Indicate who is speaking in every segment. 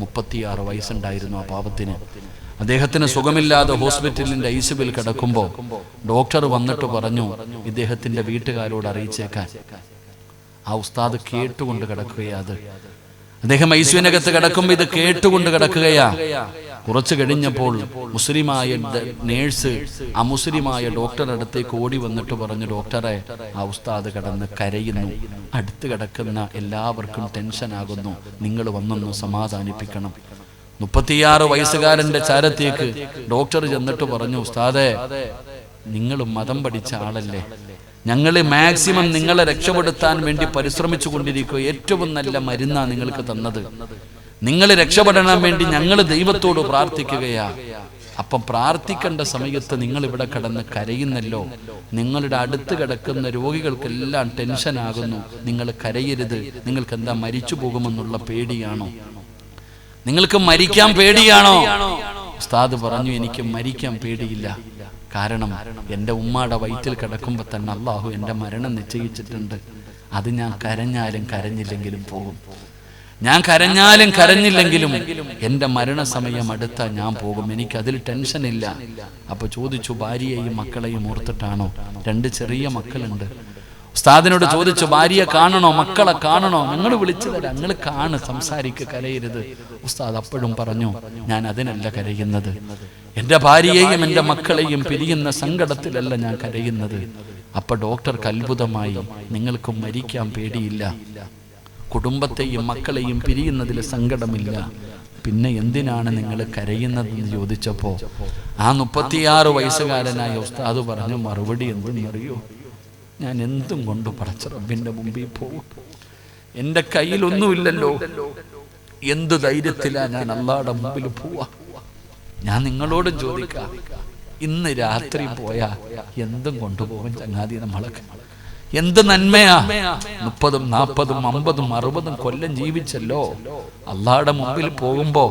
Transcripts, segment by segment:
Speaker 1: മുപ്പത്തിയാറ് വയസ്സുണ്ടായിരുന്നു ആ പാപത്തിന്. അദ്ദേഹത്തിന് സുഖമില്ലാതെ ഹോസ്പിറ്റലിന്റെ ഐസിബിൽ കിടക്കുമ്പോൾ ഡോക്ടർ വന്നിട്ട് പറഞ്ഞു ഇദ്ദേഹത്തിന്റെ വീട്ടുകാരോട് അറിയിച്ചേക്കാൻ. ആ ഉസ്താദ് കേട്ടുകൊണ്ട് കിടക്കുകയാ അത്. അദ്ദേഹം ഐസുവിനകത്ത് കിടക്കുമ്പോൾ ഇത് കേട്ടുകൊണ്ട് കിടക്കുകയാ. കുറച്ചു കഴിഞ്ഞപ്പോൾ മുസ്ലിമായ നേഴ്സ് അമുസ്ലിമായ ഡോക്ടറുടെ അടുത്തേക്ക് ഓടി വന്നിട്ട് പറഞ്ഞു ഡോക്ടറെ ആ ഉസ്താദ് കടന്ന് കരയുന്നു. അടുത്ത് കിടക്കുന്ന എല്ലാവർക്കും ടെൻഷനാകുന്നു. നിങ്ങൾ വന്നൊന്ന് സമാധാനിപ്പിക്കണം. മുപ്പത്തിയാറ് വയസ്സുകാരന്റെ ചാരത്തേക്ക് ഡോക്ടർ ചെന്നിട്ട് പറഞ്ഞു ഉസ്താദെ നിങ്ങൾ മതം പഠിച്ച ആളല്ലേ? ഞങ്ങൾ മാക്സിമം നിങ്ങളെ രക്ഷപ്പെടുത്താൻ വേണ്ടി പരിശ്രമിച്ചു കൊണ്ടിരിക്കുക ഏറ്റവും നല്ല മരുന്നാണ് നിങ്ങൾക്ക് തന്നത്. നിങ്ങൾ രക്ഷപ്പെടാൻ വേണ്ടി ഞങ്ങൾ ദൈവത്തോട് പ്രാർത്ഥിക്കുകയാ. അപ്പം പ്രാർത്ഥിക്കേണ്ട സമയത്ത് നിങ്ങൾ ഇവിടെ കിടന്ന് കരയുന്നല്ലോ. നിങ്ങളുടെ അടുത്ത് കിടക്കുന്ന രോഗികൾക്കെല്ലാം ടെൻഷൻ ടെൻഷനാകുന്നു നിങ്ങൾ കരയരുത്. നിങ്ങൾക്ക് എന്താ മരിച്ചു പോകുമെന്നുള്ള പേടിയാണോ? നിങ്ങൾക്ക് മരിക്കാൻ പേടിയാണോ? ഉസ്താദ് പറഞ്ഞു എനിക്ക് മരിക്കാൻ പേടിയില്ല. കാരണം എന്റെ ഉമ്മാടെ വയറ്റിൽ കിടക്കുമ്പോൾ തന്നെ അള്ളാഹു എന്റെ മരണം നിശ്ചയിച്ചിട്ടുണ്ട്. അത് ഞാൻ കരഞ്ഞാലും കരഞ്ഞില്ലെങ്കിലും പോകും. ഞാൻ കരഞ്ഞാലും കരഞ്ഞില്ലെങ്കിലും എന്റെ മരണസമയം അടുത്താൽ ഞാൻ പോകും. എനിക്ക് അതിൽ ഇല്ല. അപ്പൊ ചോദിച്ചു ഭാര്യയെയും മക്കളെയും ഓർത്തിട്ടാണോ? രണ്ട് ചെറിയ മക്കളുണ്ട്. ഉസ്താദിനോട് ചോദിച്ചു ഭാര്യയെ കാണണോ? മക്കളെ കാണണോ? നിങ്ങൾ വിളിച്ചു തരാം. നിങ്ങൾ കാണ് സംസാരിക്ക് കരയരുത്. ഉസ്താദ് അപ്പോഴും പറഞ്ഞു ഞാൻ അതിനല്ല കരയുന്നത്. എന്റെ ഭാര്യയെയും എന്റെ മക്കളെയും പിരിയുന്ന സങ്കടത്തിലല്ല ഞാൻ കരയുന്നത്. അപ്പൊ ഡോക്ടർക്ക് അത്ഭുതമായി നിങ്ങൾക്ക് മരിക്കാൻ പേടിയില്ല. കുടുംബത്തെയും മക്കളെയും പിരിയുന്നതിൽ സങ്കടമില്ല. പിന്നെ എന്തിനാണ് നിങ്ങൾ കരയുന്നതെന്ന് ചോദിച്ചപ്പോൾ ആ മുപ്പത്തിയാറ് വയസ്സുകാരനായ ഉസ്താദ് പറഞ്ഞു മറുപടി എന്തെന്നറിയോ ഞാൻ എന്തും കൊണ്ട് പടച്ച റബ്ബിന്റെ മുമ്പിൽ പോകും. എന്റെ കയ്യിലൊന്നുമില്ലല്ലോ. എന്ത് ധൈര്യത്തിലാ ഞാൻ അള്ളാടെ മുമ്പിൽ പോവാ? ഞാൻ നിങ്ങളോട് ചോദിക്കാം. ഇന്ന് രാത്രി പോയാ എന്തും കൊണ്ടുപോകും ചങ്ങാതി നമ്മളൊക്കെ. എന്ത് നന്മയാ? മുപ്പതും നാൽപ്പതും അമ്പതും അറുപതും കൊല്ലം ജീവിച്ചല്ലോ. അള്ളാടെ മുമ്പിൽ പോകുമ്പോ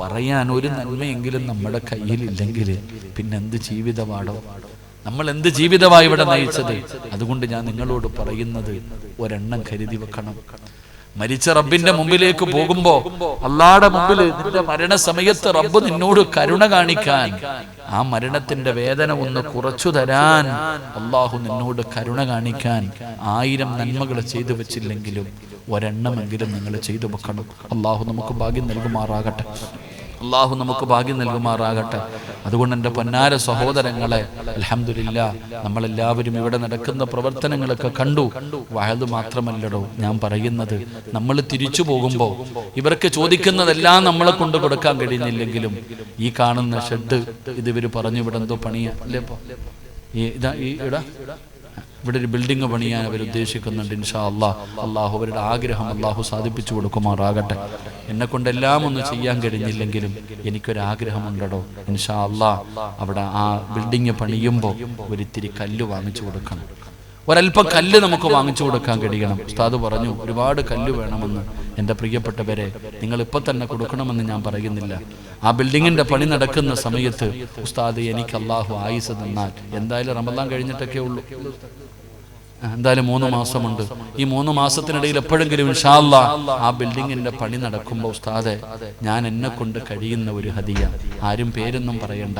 Speaker 1: പറയാൻ ഒരു നന്മയെങ്കിലും നമ്മുടെ കയ്യിലില്ലെങ്കിൽ പിന്നെന്ത് ജീവിതമാടോ? നമ്മൾ എന്ത് ജീവിതമായി ഇവിടെ നയിച്ചത്? അതുകൊണ്ട് ഞാൻ നിങ്ങളോട് പറയുന്നത് ഒരെണ്ണം കരുതി വെക്കണം. മരിച്ച റബ്ബിന്റെ മുമ്പിലേക്ക് പോകുമ്പോ അള്ളാടെ മുമ്പിൽ നിന്റെ മരണസമയത്ത് റബ്ബ് നിന്നോട് കരുണ കാണിക്കാൻ ആ മരണത്തിന്റെ വേദന ഒന്ന് കുറച്ചു തരാൻ അള്ളാഹു നിന്നോട് കരുണ കാണിക്കാൻ ആയിരം നന്മകൾ ചെയ്തു വെച്ചില്ലെങ്കിലും ഒരെണ്ണമെങ്കിലും നിങ്ങൾ ചെയ്തു വെക്കണം. അള്ളാഹു നമുക്ക് ഭാഗ്യം നൽകുമാറാകട്ടെ. അള്ളാഹു നമുക്ക് ഭാഗ്യം നൽകുമാറാകട്ടെ. അതുകൊണ്ട് എന്റെ പൊന്നാര സഹോദരങ്ങളെ അലഹമില്ല നമ്മളെല്ലാവരും ഇവിടെ നടക്കുന്ന പ്രവർത്തനങ്ങളൊക്കെ കണ്ടു. വയത് മാത്രമല്ലടോ ഞാൻ പറയുന്നത് നമ്മൾ തിരിച്ചു പോകുമ്പോൾ ഇവർക്ക് ചോദിക്കുന്നതെല്ലാം നമ്മളെ കൊണ്ട് കൊടുക്കാൻ കഴിയുന്നില്ലെങ്കിലും ഈ കാണുന്ന ഷെഡ് ഇത് ഇവർ പറഞ്ഞു ഇവിടെ എന്തോ പണിയാ. അല്ലേ ഇതാ ഈ ഇടാ ഇവിടെ ഒരു ബിൽഡിംഗ് പണിയാൻ അവർ ഉദ്ദേശിക്കുന്നുണ്ട് ഇൻഷാ അള്ളാഹ് അള്ളാഹു അവരുടെ ആഗ്രഹം അള്ളാഹു സാധിപ്പിച്ചു കൊടുക്കുമാറാകട്ടെ. എന്നെ കൊണ്ടെല്ലാം ഒന്നും ചെയ്യാൻ കഴിഞ്ഞില്ലെങ്കിലും എനിക്കൊരാഗ്രഹമുണ്ടോ ഇൻഷാ അള്ളാഹ് അവിടെ ആ ബിൽഡിംഗ് പണിയുമ്പോൾ ഒരിത്തിരി കല്ല് വാങ്ങിച്ചു കൊടുക്കണം. ഒരല്പം കല്ല് നമുക്ക് വാങ്ങിച്ചു കൊടുക്കാൻ കഴിയണം. ഉസ്താദ് പറഞ്ഞു ഒരുപാട് കല്ല് വേണമെന്ന്. എന്റെ പ്രിയപ്പെട്ടവരെ നിങ്ങൾ ഇപ്പം തന്നെ കൊടുക്കണമെന്ന് ഞാൻ പറയുന്നില്ല. ആ ബിൽഡിങ്ങിന്റെ പണി നടക്കുന്ന സമയത്ത് ഉസ്താദ് എനിക്ക് അള്ളാഹു ആയുസ് തന്നാൽ എന്തായാലും റമദാൻ കഴിഞ്ഞിട്ടൊക്കെ ഉള്ളൂ. എന്തായാലും മൂന്ന് മാസമുണ്ട്. ഈ മൂന്ന് മാസത്തിനിടയിൽ എപ്പോഴെങ്കിലും ഇൻഷാല്ല ആ ബിൽഡിങ്ങിന്റെ പണി നടക്കുമ്പോൾ ഉസ്താദെ ഞാൻ എന്നെ കൊണ്ട് കഴിയുന്ന ഒരു ഹതിയ ആരും പേരൊന്നും പറയണ്ട.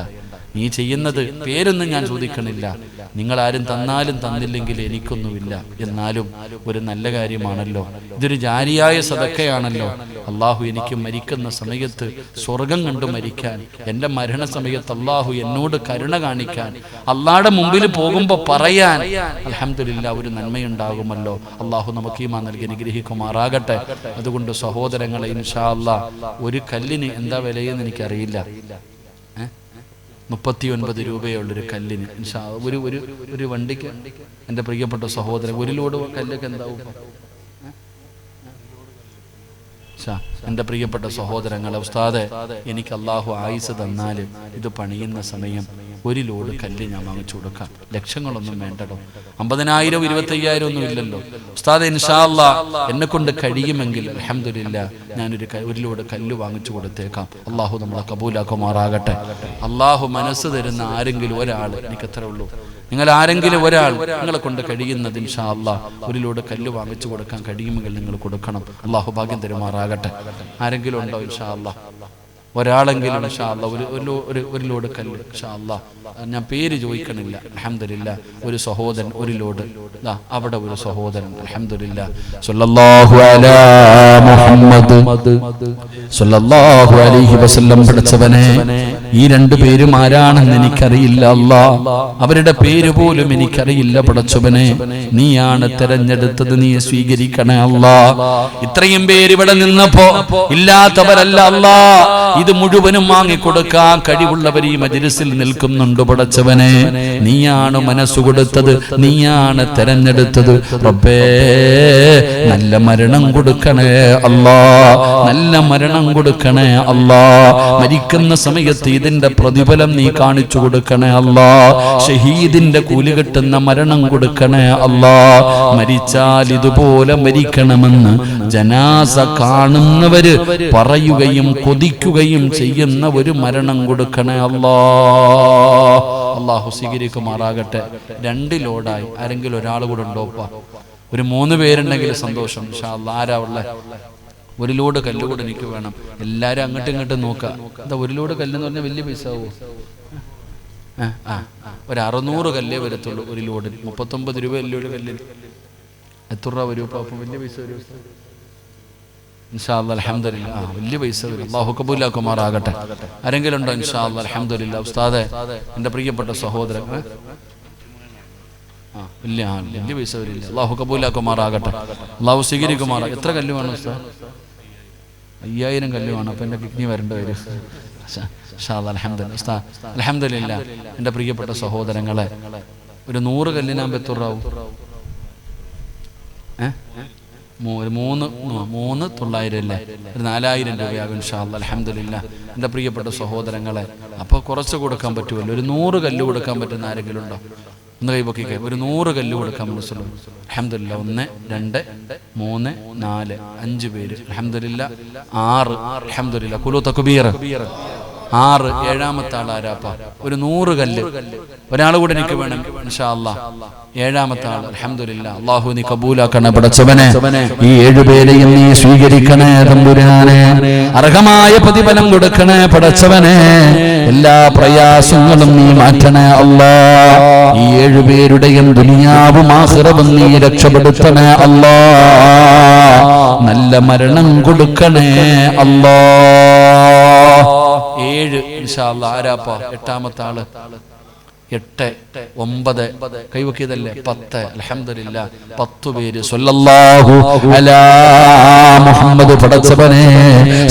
Speaker 1: നീ ചെയ്യുന്നത് പേരൊന്നും ഞാൻ ചോദിക്കണില്ല. നിങ്ങൾ ആരും തന്നാലും തന്നില്ലെങ്കിൽ എനിക്കൊന്നുമില്ല. എന്നാലും ഒരു നല്ല കാര്യമാണല്ലോ. ഇതൊരു ജാരിയായ സതക്കയാണല്ലോ അള്ളാഹു എനിക്ക് മരിക്കുന്ന സമയത്ത് സ്വർഗം കണ്ടു മരിക്കാൻ. എന്റെ മരണസമയത്ത് അള്ളാഹു എന്നോട് കരുണ കാണിക്കാൻ. അള്ളാടെ മുമ്പിൽ പോകുമ്പോൾ പറയാൻ. അലഹമില്ല ഒരു നന്മയുണ്ടാകുമല്ലോ. അള്ളാഹു നമുക്ക് ഈമാ നൽകി അനുഗ്രഹിക്കുമാറാകട്ടെ. അതുകൊണ്ട് സഹോദരങ്ങളെ ഇൻഷാ അല്ലാ ഒരു കല്ലിന് എന്താ വിലയെന്ന് എനിക്കറിയില്ല? മുപ്പത്തി ഒൻപത് രൂപയുള്ളൊരു കല്ലിന്. ഒരു ഒരു ഒരു വണ്ടിക്ക് എന്റെ പ്രിയപ്പെട്ട സഹോദരൻ ഒരു ലോഡ് കല്ലൊക്കെ എന്താവും എന്റെ പ്രിയപ്പെട്ട സഹോദരങ്ങളെ ഉസ്താദെ എനിക്ക് അള്ളാഹു ആയുസ് തന്നാൽ ഇത് പണിയുന്ന സമയം ഒരു ലോഡ് കല്ല് ഞാൻ വാങ്ങിച്ചു കൊടുക്കാം. ലക്ഷങ്ങളൊന്നും വേണ്ടടോ. അമ്പതിനായിരം ഇരുപത്തി അയ്യായിരം ഒന്നും ഇല്ലല്ലോ. ഉസ്താദ് ഇൻഷാല്ല എന്നെ കൊണ്ട് കഴിയുമെങ്കിൽ അലഹമില്ല ഞാനൊരു ഒരു ലോഡ് കല്ല് വാങ്ങിച്ചു കൊടുത്തേക്കാം. അള്ളാഹു നമ്മളെ കബൂലാക്കുമാറാകട്ടെ. അള്ളാഹു മനസ്സ് തരുന്ന ആരെങ്കിലും ഒരാൾ എനിക്ക് ഉള്ളൂ. നിങ്ങൾ ആരെങ്കിലും ഒരാൾ നിങ്ങളെ കൊണ്ട് കഴിയുന്നത് ഇൻഷാ അല്ലാ ഒരു കല്ല് വാങ്ങിച്ചു കൊടുക്കാൻ കഴിയുമെങ്കിൽ നിങ്ങൾ കൊടുക്കണം. അള്ളാഹു ഭാഗ്യം തരുമാറാകട്ടെ. ആരെങ്കിലും ഉണ്ടോ ഇൻഷാ അല്ലാ ഒരാളെങ്കിലും ഒരു ഒരു ഒരു ലോഡ് കല്ല് ഞാൻ പേര് ചോദിക്കണില്ല. അഹമ്മദില്ല ഒരു സഹോദരൻ ഒരു ലോഡ് അവിടെ ഒരു സഹോദരൻ അൽഹംദുലില്ലാ. സല്ലല്ലാഹു അലാ മുഹമ്മദ്. സല്ലല്ലാഹു അലൈഹി വസല്ലം പഠിച്ചവനെ ഈ രണ്ടു പേരും ആരാണെന്ന് എനിക്കറിയില്ല അല്ലാ. അവരുടെ പേര് പോലും എനിക്കറിയില്ല പടച്ചവനെ നീയാണ് തെരഞ്ഞെടുത്തത് നീ സ്വീകരിക്കണേ അല്ലാ. ഇത്രയും പേര് ഇവിടെ നിന്നപ്പോ ഇല്ലാത്തവരല്ല അല്ലാ. ഇത് മുഴുവനും വാങ്ങിക്കൊടുക്കാൻ കഴിവുള്ളവർ ഈ മജിലിസിൽ നിൽക്കുന്നുണ്ട് പടച്ചവനെ. നീയാണ് മനസ്സു കൊടുത്തത് നീയാണ് തെരഞ്ഞെടുത്തത്. റബ്ബേ നല്ല മരണം കൊടുക്കണേ അല്ലാ. നല്ല മരണം കൊടുക്കണേ അല്ലാ. മരിക്കുന്ന സമയത്ത് ഇതിന്റെ പ്രതിഫലം നീ കാണിച്ചു കൊടുക്കണേ അല്ലാ. ഷഹീദിന്റെ കൂലി കിട്ടുന്ന മരണം കൊടുക്കണേ അല്ലാ. മരിച്ചാൽ ഇതുപോലെ മരിക്കണമെന്ന് ജനാസ കാണുന്നവര് പറയുകയും കൊതിക്കുകയും ചെയ്യുന്ന ഒരു മരണം കൊടുക്കണേ അല്ലാ. അള്ളാഹു സ്വീകരിക്കുമാറാകട്ടെ. രണ്ട് ലോഡായി. ആരെങ്കിലും ഒരാൾ കൂടെ ഉണ്ടോപ്പാ ഒരു മൂന്ന് പേരുണ്ടെങ്കിൽ സന്തോഷം. ആരാ ഉള്ള? ഒരു ലോഡ് കല്ല് കൂടെ എനിക്ക് വേണം. എല്ലാരും അങ്ങോട്ടും ഇങ്ങോട്ടും നോക്കുക. എന്താ ഒരു ലോഡ് കല്ലെന്ന് പറഞ്ഞാൽ വലിയ പൈസ ആവോ? ആ. ഒരു അറുന്നൂറ് കല്ലേ വരത്തുള്ളൂ ഒരു ലോഡിൽ മുപ്പത്തൊമ്പത് രൂപ അല്ലേ ഒരു കല്ലിന്? എത്ര രൂപ വരും അപ്പം വലിയ പൈസ വരും. ഇൻഷാ അല്ലാ അൽഹംദുലില്ലാ. ആ വലിയ ആരെങ്കിലും ഉണ്ടോ ഇൻഷാ അലഹമില്ല ഉസ്താദെ എന്റെ പ്രിയപ്പെട്ട സഹോദരൻ വലിയ അള്ളാഹു കബൂലാക്കുമാറാകട്ടെ. അള്ളാഹു എത്ര കല്ല് ഉസ്താദ്? അയ്യായിരം കല്ല് വേണം. അപ്പം കിഡ്നി വരേണ്ടി വരും. അലഹമില്ല അലഹമ്മദില്ല എന്റെ പ്രിയപ്പെട്ട സഹോദരങ്ങളെ ഒരു നൂറ് കല്ലിനാകുമ്പോൾ എത്ര രൂപ ആവും? ഏ? മൂ- ഒരു മൂന്ന് മൂന്ന് തൊള്ളായിരം അല്ലേ? ഒരു നാലായിരം രൂപയാകും ഇൻഷാല്ല അലഹമില്ല എന്റെ പ്രിയപ്പെട്ട സഹോദരങ്ങളെ അപ്പോൾ കുറച്ച് കൊടുക്കാൻ പറ്റുമല്ലോ? ഒരു നൂറ് കല്ല് കൊടുക്കാൻ പറ്റുന്ന ആരെങ്കിലും ഉണ്ടോ? ഒന്ന് കൈപൊക്കിക്കെ ഒരു നൂറ് കല്ല് കൊടുക്കാൻ മനസ്സിലോ അലഹമില്ല ഒന്ന് രണ്ട് മൂന്ന് നാല് അഞ്ച് പേര്. അലഹമില്ല ആറ്. അലഹമില്ല കുലു തക്കുബീർ ആറ് ഏഴാമത്തെ ആൾ ആരാപ്പ ഒരു നൂറ് കല്ല്. ഒരാൾ കൂടെ എനിക്ക് വേണം ഇൻഷാ അല്ലാ. ഏഴാമത്തെ ആൾ അൽഹംദുലില്ലാ. അള്ളാഹു നീ കബൂലാക്കണേ പടച്ചവനെ. ഈ ഏഴുപേരെയും നീ സ്വീകരിക്കണേ തമ്പുരാനെ. അർഹമായ പ്രതിഫലം കൊടുക്കണേ പടച്ചവനെ. എല്ലാ പ്രയാസങ്ങളും നീ മാറ്റണേ അല്ലാ. ഈ ഏഴുപേരുടെയും ദുനിയാവും ആഹ്റവും നീ രക്ഷപ്പെടുത്തണേ അല്ലാ. നല്ല മരണം കൊടുക്കണേ അല്ലാ. ഇൻഷാ അല്ല ആരാപ്പ? എട്ടാമത്തെ ആൾ. എട്ട് ഒമ്പത് കൈവക്കിയതല്ലേ? പത്ത്. അൽഹംദുലില്ലാ. പത്തു പേര്. മുഹമ്മദ് പടച്ചവനെ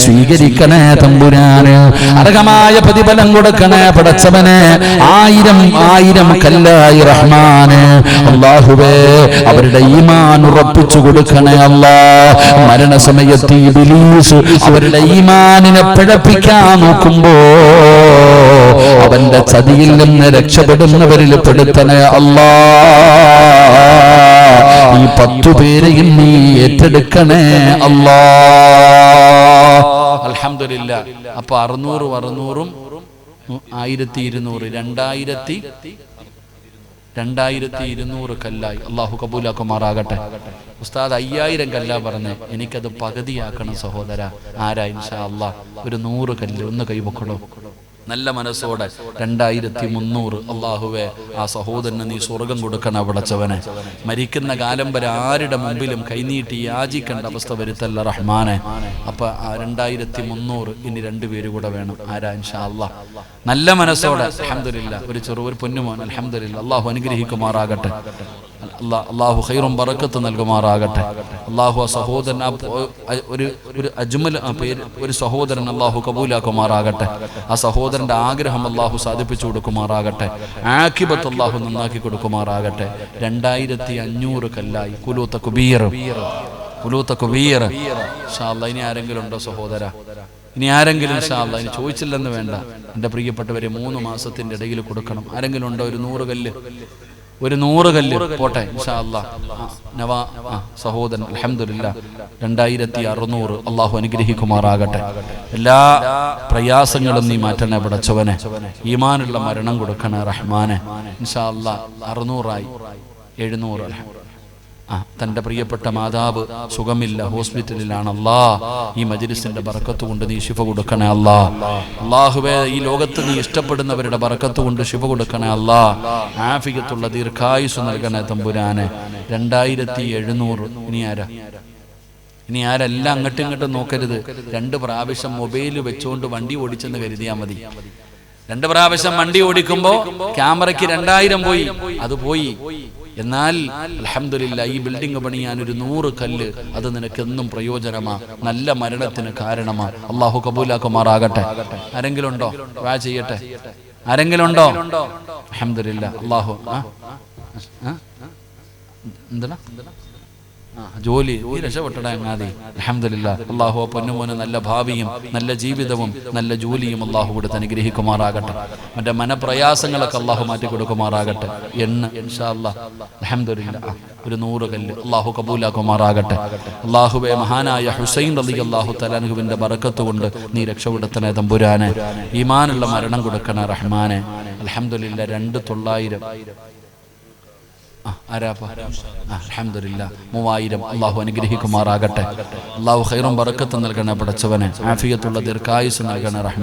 Speaker 1: സ്വീകരിക്കണേ തമ്പുരാന് അർഹമായ പ്രതിഫലം കൊടുക്കണേ പടച്ചവനെ ആയിരം ആയിരം കല്ലായി റഹ്മാന്. അള്ളാഹുവേ അവരുടെ ഈമാൻ ഉറപ്പിച്ചു കൊടുക്കണേ അല്ലാ. മരണസമയത്ത് ഇബ്ലീസ് അവരുടെ ഈമാനിനെ പിഴപ്പിക്കാൻ നോക്കുമ്പോ അവന്റെ ചതിയിൽ നിന്ന് രക്ഷപ്പെടുന്നവരിൽ പെടുത്തണേ അല്ലാ. ഈ പത്തു പേരെയും നീ ഏറ്റെടുക്കണേ അല്ലാ. അലഹമില്ല അപ്പൊ അറുന്നൂറും അറുന്നൂറും ആയിരത്തി ഇരുന്നൂറ്. രണ്ടായിരത്തി രണ്ടായിരത്തി ഇരുന്നൂറ് കല്ലായി. അള്ളാഹു കബൂലാക്കുമാറാകട്ടെ. ഉസ്താദ് അയ്യായിരം കല്ല പറഞ്ഞ്. എനിക്കത് പകുതിയാക്കണം സഹോദര. ആരാ? ഇൻഷാ അള്ളാഹ് ഒരു നൂറ് കല്ല് ഒന്ന് കൈവക്കണോ നല്ല മനസ്സോടെ രണ്ടായിരത്തി മുന്നൂറ് അള്ളാഹുവെ ആ സഹോദരന് നീ സ്വർഗം കൊടുക്കണം അവിടച്ചവന്. മരിക്കുന്ന കാലം വരെ ആരുടെ മുമ്പിലും കൈനീട്ടി യാചിക്കേണ്ട അവസ്ഥ വരുത്തല്ല റഹ്മാനെ. അപ്പൊ ആ രണ്ടായിരത്തി മുന്നൂറ് ഇനി രണ്ടുപേര് കൂടെ വേണം. ആരാ? ഇൻഷാ നല്ല മനസ്സോടെ അലഹമില്ല ഒരു ചെറു ഒരു പൊന്നുമോൻ അലഹമില്ല അള്ളാഹു അനുഗ്രഹിക്കുമാറാകട്ടെ. അള്ളാഹു ഖൈറും ബറക്കത്ത് നൽകുമാറാകട്ടെ. അള്ളാഹു ആ സഹോദരൻ ആ ഒരു ഒരു അജ്മൽ ആ പേര് ഒരു സഹോദരൻ അള്ളാഹു കബൂലാക്കുമാറാകട്ടെ. ആ സഹോദരന്റെ ആഗ്രഹം അള്ളാഹു സാധിപ്പിച്ചു കൊടുക്കുമാറാകട്ടെ. ആക്കിബത്ത് അള്ളാഹു നന്നാക്കി കൊടുക്കുമാറാകട്ടെ. രണ്ടായിരത്തി അഞ്ഞൂറ് കല്ലായി. കുലൂത്ത കുബീർ. കുലൂത്ത കുബീർ. ഇനി ആരെങ്കിലും ഉണ്ടോ സഹോദര? ഇനി ആരെങ്കിലും ഷാല്ല ഇനി ചോദിച്ചില്ലെന്ന് വേണ്ട. എന്റെ പ്രിയപ്പെട്ടവരെ മൂന്ന് മാസത്തിന്റെ ഇടയിൽ കൊടുക്കണം. ആരെങ്കിലും ഉണ്ടോ ഒരു നൂറ് കല്ല്? ഒരു നൂറ് കല്ല് പോട്ടെ നവാ സഹോദരൻ അൽഹംദുലില്ലാ. രണ്ടായിരത്തി അറുന്നൂറ് അള്ളാഹു അനുഗ്രഹിക്കുമാറാകട്ടെ. എല്ലാ പ്രയാസങ്ങളും നീ മാറ്റണേ പടച്ചവനെ. ഈമാനുള്ള മരണം കൊടുക്കണേ റഹ്മാനെ. ഇൻഷാ അല്ലാ അറുന്നൂറായി. എഴുന്നൂറ്. തന്റെ പ്രിയപ്പെട്ട മാതാവ് സുഖമില്ല ഹോസ്പിറ്റലിലാണ് അല്ലാ. ഈ മജിലിസിന്റെ ബറക്കത്ത് കൊണ്ട് നീ ശിഫ കൊടുക്കണേ അല്ലാ. അള്ളാഹുവേ ഈ ലോകത്ത് നീ ഇഷ്ടപ്പെടുന്നവരുടെ ബറക്കത്ത് കൊണ്ട് ശിഫ കൊടുക്കണേ അല്ലാ. ആഫികത്തുള്ള ദീർഘായുസ് നൽകണേ തമ്പുരാനെ. രണ്ടായിരത്തി എഴുന്നൂറ് ഇനി ആരാ? ഇനി ആരെല്ലാം അങ്ങോട്ടും ഇങ്ങോട്ടും നോക്കരുത്. രണ്ട് പ്രാവശ്യം മൊബൈൽ വെച്ചുകൊണ്ട് വണ്ടി ഓടിച്ചെന്ന് കരുതിയാൽ മതി. രണ്ട് പ്രാവശ്യം വണ്ടി ഓടിക്കുമ്പോ ക്യാമറയ്ക്ക് രണ്ടായിരം പോയി. അത് പോയി. എന്നാൽ അലഹമില്ല ഈ ബിൽഡിംഗ് പണിയാൻ ഒരു നൂറ് കല്ല് അത് നിനക്ക് എന്നും പ്രയോജനമാ. നല്ല മരണത്തിന് കാരണമാ. അള്ളാഹു കബൂലാക്കുമാറാകട്ടെ. ആരെങ്കിലും ഉണ്ടോ വാ ചെയ്യട്ടെ ആരെങ്കിലും ഉണ്ടോ അലഹമില്ല അള്ളാഹു എന്താ ജോലി ഈ രക്ഷപ്പെട്ടട അങ്ങാതി അലഹമില്ല അള്ളാഹു പൊന്നുമോന് നല്ല ഭാവിയും നല്ല ജീവിതവും നല്ല ജോലിയും അള്ളാഹു കൊടുത്ത് അനുഗ്രഹിക്കുമാറാകട്ടെ. മറ്റേ മനപ്രയാസങ്ങളൊക്കെ അള്ളാഹു മാറ്റി കൊടുക്കുമാറാകട്ടെ. എണ്ണ അഹമ്മദില്ല ഒരു നൂറ് കല്ല് അള്ളാഹു കബൂലാക്കുമാറാകട്ടെ. അള്ളാഹുബെ മഹാനായ ഹുസൈൻ അലി അള്ളാഹു തലാൻഹുവിന്റെ ബറക്കത്ത് കൊണ്ട് നീ രക്ഷപ്പെടുത്തണേ തമ്പുരാനെ. ഈമാനുള്ള മരണം കൊടുക്കണേ റഹ്മാനെ. അലഹമില്ല രണ്ട് തൊള്ളായിരം. അലഹമില്ല മൂവായിരം അള്ളാഹു അനുഗ്രഹിക്കുമാറാകട്ടെ. അള്ളാഹു ഖൈറും ബറക്കത്ത് നൽകണ പടച്ചവനെ. ആഫിയത്തുള്ള ദീർഘായുസ് നൽകണ